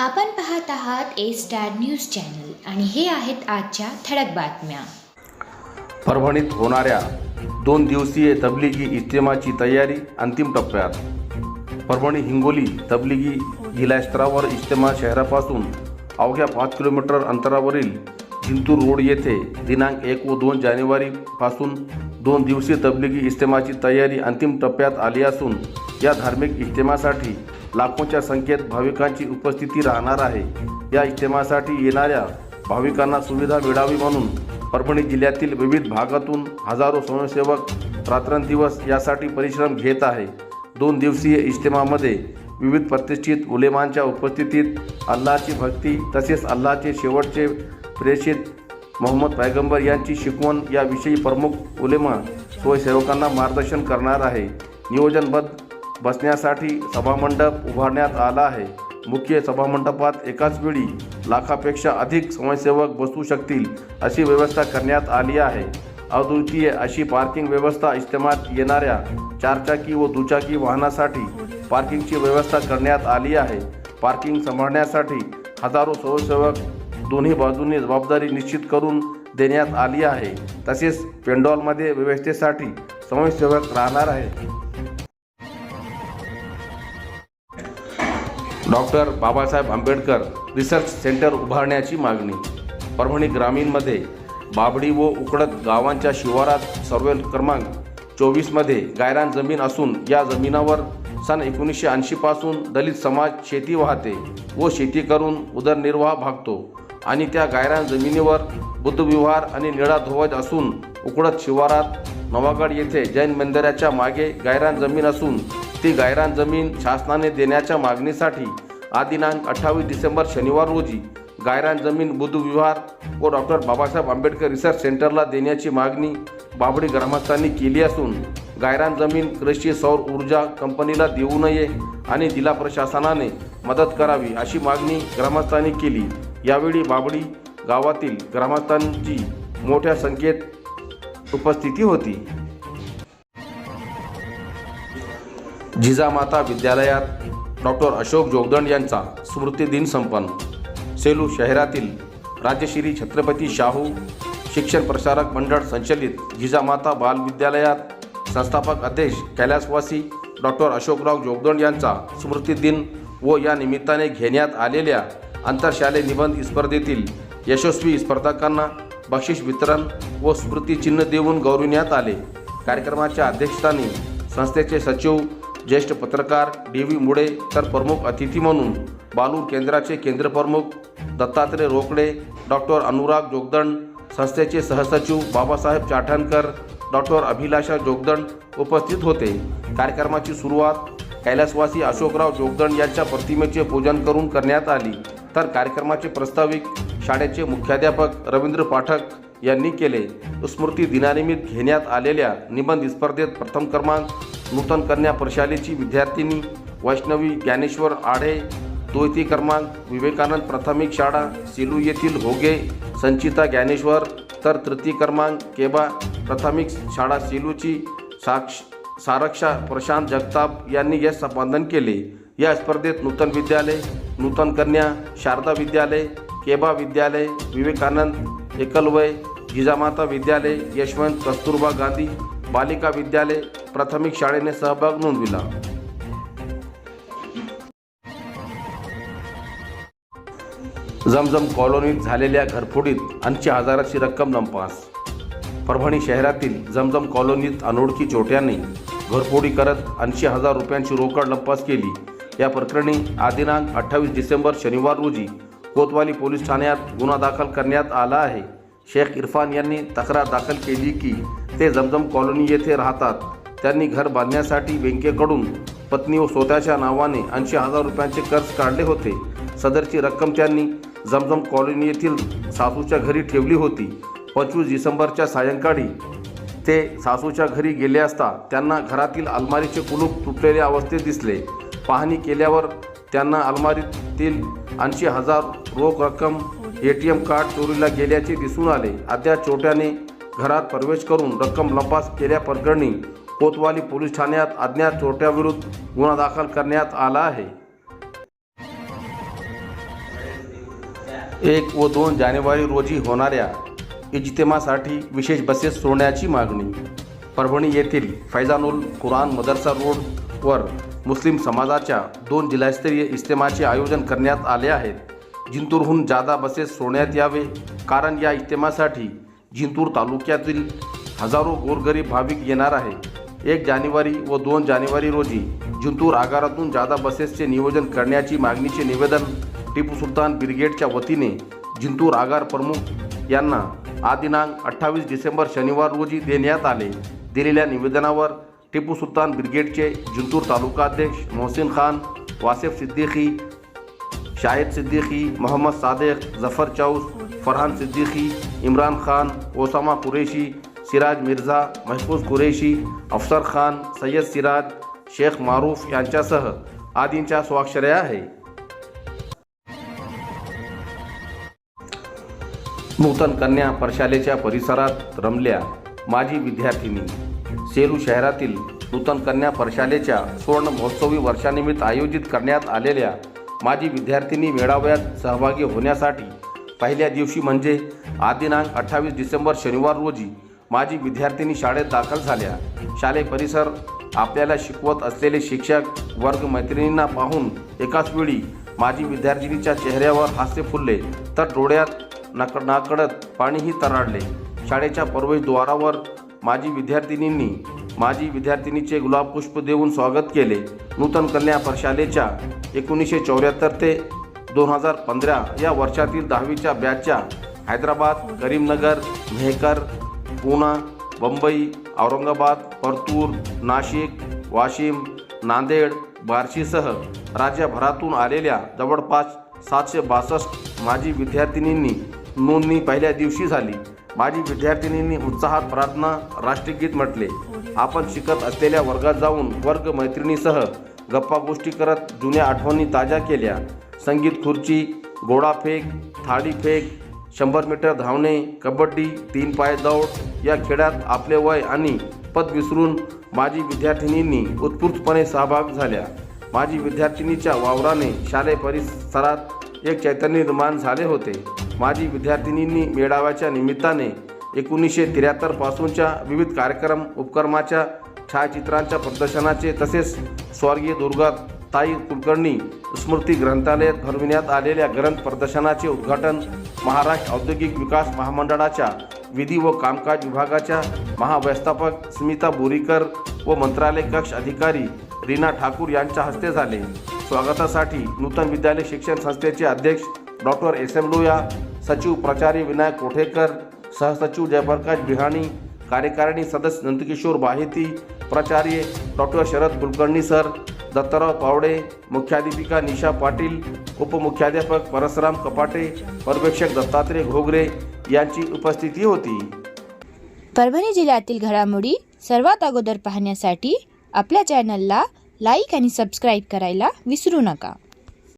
आपण पाहत आहात ए स्टार न्यूज चॅनल आणि हे आहेत आजच्या ठळक बातम्या. परभणीत होणाऱ्या दोन दिवसीय तबलिगी इज्तेमाची तयारी अंतिम टप्प्यात. परभणी हिंगोली तबलिगी जिल्हा स्तरावर इज्तेमा शहरापासून अवघ्या पाच किलोमीटर अंतरावरील जिंतूर रोड येथे दिनांक एक व दोन जानेवारीपासून दोन दिवसीय तबलिगी इज्तेमाची तयारी अंतिम टप्प्यात आली असून या धार्मिक इज्तेमासाठी लाखोंच्या संख्येत भाविकांची उपस्थिती राहणार आहे. या इज्तेमासाठी येणाऱ्या भाविकांना सुविधा मिळावी म्हणून परभणी जिल्ह्यातील विविध भागातून हजारो स्वयंसेवक रात्रंदिवस यासाठी परिश्रम घेत आहे. दोन दिवसीय इज्तेमामध्ये विविध प्रतिष्ठित उलेमांच्या उपस्थितीत अल्लाची भक्ती तसेच अल्लाचे शेवटचे प्रेषित मोहम्मद पैगंबर यांची शिकवण याविषयी प्रमुख उलेमा स्वयंसेवकांना मार्गदर्शन करणार आहे. नियोजनबद्ध बसण्यासाठी सभामंडप उभारण्यात आला आहे. मुख्य सभामंडपात एकाच वेळी लाखापेक्षा अधिक स्वयंसेवक बसू शकतील अशी व्यवस्था करण्यात आली आहे. अद्वितीय अशी पार्किंग व्यवस्था इस्तेमात येणाऱ्या चारचाकी व दुचाकी वाहनासाठी पार्किंगची व्यवस्था करण्यात आली आहे. पार्किंग सांभाळण्यासाठी हजारो स्वयंसेवक दोन्ही बाजूंनी जबाबदारी निश्चित करून देण्यात आली आहे. तसेच पेंडॉलमध्ये व्यवस्थेसाठी स्वयंसेवक राहणार आहेत. Doctor Babasaheb Ambedkar research centre उभारण्याची मागणी. परभणी ग्रामीणमध्ये बाबडी व उकडत गावांच्या शिवारात सर्वे क्रमांक चोवीसमध्ये गायरान जमीन असून या जमिनावर सन एकोणीसशे ऐंशीपासून दलित समाज शेती वाहते व शेती करून उदरनिर्वाह भागतो आणि त्या गायरान जमिनीवर बुद्धविहार आणि निळा ध्वज असून उकडत शिवारात नवागड येथे जैन मंदिराच्या मागे गायरान जमीन असून ती गायरान जमीन शासनाने देण्याच्या मागणीसाठी आज दिनांक अठ्ठावीस डिसेंबर शनिवार रोजी गायरान जमीन बुधविहार व डॉक्टर बाबासाहेब आंबेडकर रिसर्च सेंटरला देण्याची मागणी बाबडी ग्रामस्थांनी केली असून गायरान जमीन कृषी सौर ऊर्जा कंपनीला देऊ नये आणि जिल्हा प्रशासनाने मदत करावी अशी मागणी ग्रामस्थांनी केली. यावेळी बाबडी गावातील ग्रामस्थांची मोठ्या संख्येत उपस्थिती होती. जिजामाता विद्यालयात डॉक्टर अशोक जोगदंड यांचा स्मृतिदिन संपन्न. सेलू शहरातील राजश्री छत्रपती शाहू शिक्षण प्रसारक मंडळ संचलित जिजामाता बाल विद्यालयात संस्थापक अध्यक्ष कैलासवासी डॉक्टर अशोकराव जोगदंड यांचा स्मृतिदिन व या निमित्ताने घेण्यात आलेल्या आंतरशालेय निबंध स्पर्धेतील यशस्वी स्पर्धकांना बक्षीस वितरण व स्मृतिचिन्ह देऊन गौरविण्यात आले. कार्यक्रमाच्या अध्यक्षस्थानी संस्थेचे सचिव ज्येष्ठ पत्रकार डी व्ही मुळे तर प्रमुख अतिथी म्हणून बालूर केंद्राचे केंद्रप्रमुख दत्तात्रय रोकडे डॉक्टर अनुराग जोगदंड संस्थेचे सहसचिव बाबासाहेब चाठणकर डॉक्टर अभिलाषा जोगदंड उपस्थित होते. कार्यक्रमाची सुरुवात कैलासवासी अशोकराव जोगदंड यांच्या प्रतिमेचे पूजन करून करण्यात आली. तर कार्यक्रमाचे प्रस्ताविक शाळेचे मुख्याध्यापक रवींद्र पाठक यांनी केले. स्मृती दिनानिमित्त घेण्यात आलेल्या निबंध स्पर्धेत प्रथम क्रमांक नूतन कन्या प्रशालेची विद्यार्थिनी वैष्णवी ज्ञानेश्वर आढे तोयती क्रमांक विवेकानंद प्राथमिक शाळा सिलू येथील होगे संचिता ज्ञानेश्वर तर तृतीय क्रमांक केबा प्राथमिक शाळा सिलूची साक्ष सारक्षा प्रशांत जगताप यांनी यश संपादन केले. या स्पर्धेत नूतन विद्यालय नूतन कन्या शारदा विद्यालय केबा विद्यालय विवेकानंद एकलवय जिजामाता विद्यालय यशवंत कस्तुरबा गांधी बालिका विद्यालय प्राथमिक शाळेने सहभाग नोंदविला. जमजम कॉलनीत झालेल्या घरफोडीत ऐंशी हजाराची रक्कम लंपास परभणी शहरातील जमजम कॉलनीत अनोळखी चोट्यांनी घरफोडी करत ऐंशी हजार रुपयांची रोकड लंपास केली. या प्रकरणी आदिनांक अठ्ठावीस डिसेंबर शनिवार रोजी कोतवाली पोलीस ठाण्यात गुन्हा दाखल करण्यात आला आहे. शेख इरफान यांनी तक्रार दाखल केली की ते जमजम कॉलनी येथे राहतात. त्यांनी घर बांधण्यासाठी बँकेकडून पत्नी व स्वतःच्या नावाने ऐंशी हजार रुपयांचे कर्ज काढले होते. सदरची रक्कम त्यांनी जमजम कॉलनी येथील सासूच्या घरी ठेवली होती. पंचवीस डिसेंबरच्या सायंकाळी ते सासूच्या घरी गेले असता त्यांना घरातील अलमारीचे कुलूप तुटलेल्या अवस्थेत दिसले. पाहणी केल्यावर त्यांना अलमारीतील ऐंशी हजार रोख रक्कम ए टी एम कार्ड चोरीला गेल्याचे दिसून आले. अद्याप चोट्याने घरात प्रवेश करून रक्कम लपास केल्याप्रकरणी कोतवाली पोलीस ठाण्यात अज्ञात चोरट्याविरुद्ध गुन्हा दाखल करण्यात आला आहे. एक व दोन जानेवारी रोजी होणाऱ्या इज्तेमासाठी विशेष बसेस सोडण्याची मागणी. परभणी येथील फैजानुल कुरान मदरसा रोडवर मुस्लिम समाजाच्या दोन जिल्हास्तरीय इज्तेमाचे आयोजन करण्यात आले आहेत जिंतूरहून जादा बसेस सोडण्यात यावे कारण या इज्तेमासाठी जिंतूर तालुक्यातील हजारो गोरगरीब भाविक येणार आहे. एक जानेवारी व दोन जानेवारी रोजी जिंतूर आगारातून जादा बसेसचे नियोजन करण्याची मागणीचे निवेदन टिपू सुलतान ब्रिगेडच्या वतीने जिंतूर आगार प्रमुख यांना आज दिनांक अठ्ठावीस डिसेंबर शनिवार रोजी देण्यात आले. दिलेल्या निवेदनावर टिपू सुलतान ब्रिगेडचे जिंतूर तालुका अध्यक्ष मोहसिन खान वासिफ सिद्दीकी शाहिद सिद्दीकी मोहम्मद सादेक जफर चौस फरहान सिद्दीकी इम्रान खान ओसामा कुरेशी सिराज मिर्झा महफूज कुरेशी अफसर खान सय्यद सिराज शेख मारूफ यांच्यासह आदींच्या स्वाक्षऱ्या आहे. नूतन कन्या प्रशालेच्या परिसरात रमल्या माजी विद्यार्थिनी. सेलू शहरातील नूतन कन्या प्रशालेच्या सुवर्ण महोत्सवी वर्षानिमित्त आयोजित करण्यात आलेल्या माजी विद्यार्थिनी मेळाव्यात सहभागी होण्यासाठी पहिल्या दिवशी म्हणजे आदिनांक अठ्ठावीस डिसेंबर शनिवार रोजी माझी विद्यार्थिनी शाळेत दाखल झाल्या. शालेय परिसर आपल्याला शिकवत असलेले शिक्षक वर्ग मैत्रिणींना पाहून एकाच वेळी माझी विद्यार्थिनीच्या चेहऱ्यावर हास्य फुलले. तर डोळ्यात नक नाकडत पाणीही तराडले. शाळेच्या प्रवेशद्वारावर माजी विद्यार्थिनींनी माजी विद्यार्थिनीचे गुलाबपुष्प देऊन स्वागत केले. नूतन कन्या प्रशालेच्या एकोणीसशे चौऱ्याहत्तर ते दोन हजार पंधरा या वर्षातील दहावीच्या बॅचच्या हैदराबाद करीमनगर मेहकर पुणे बंबई औरंगाबाद परतूर नाशिक वाशिम नांदेड बार्शीसह राज्यभरातून आलेल्या जवळपास सातशे बासष्ट माजी विद्यार्थिनींनी नोंदणी पहिल्या दिवशी झाली. माजी विद्यार्थिनींनी उत्साहात प्रार्थना राष्ट्रगीत म्हटले. आपण शिकत असलेल्या वर्गात जाऊन वर्ग मैत्रिणीसह गप्पा गोष्टी करत जुन्या आठवणी ताज्या केल्या. संगीत खुर्ची गोळाफेक थाळीफेक शंभर मीटर धावणे कबड्डी तीन पाय दौड या खेळात आपले वय आणि पद विसरून माजी विद्यार्थिनींनी उत्स्फूर्तपणे सहभाग झाल्या. माजी विद्यार्थिनीच्या वावराने शालेय परिसरात एक चैतन्य निर्माण झाले होते. माजी विद्यार्थिनींनी मेळाव्याच्या निमित्ताने एकोणीसशे त्र्याहत्तरपासूनच्या विविध कार्यक्रम उपक्रमाच्या छायाचित्रांच्या प्रदर्शनाचे तसेच स्वर्गीय दुर्गा ताई कुलकर्णी स्मृती ग्रंथालयात भरविण्यात आलेल्या ग्रंथ प्रदर्शनाचे उद्घाटन महाराष्ट्र औद्योगिक विकास महामंडळाच्या विधी व कामकाज विभागाच्या महाव्यवस्थापक स्मिता बोरीकर व मंत्रालय कक्ष अधिकारी रीना ठाकूर यांच्या हस्ते झाले. स्वागतासाठी नूतन विद्यालय शिक्षण संस्थेचे अध्यक्ष डॉक्टर एस एम लोया सचिव प्राचार्य विनायक कोठेकर सहसचिव जयप्रकाश बिहाणी कार्यकारिणी सदस्य नंदकिशोर बाहेती प्राचार्य डॉक्टर शरद कुलकर्णी सर दत्तराव पावडे मुख्याध्यापिका निशा पाटील उपमुख्याध्यापक परसराम कपाटे पर्यवेक्षक दत्तात्रय घोगरे यांची उपस्थिती होती. परभणी जिल्ह्यातील घडामोडी सर्वात अगोदर पाहण्यासाठी आपल्या चॅनलला लाईक आणि सबस्क्राईब करायला विसरू नका.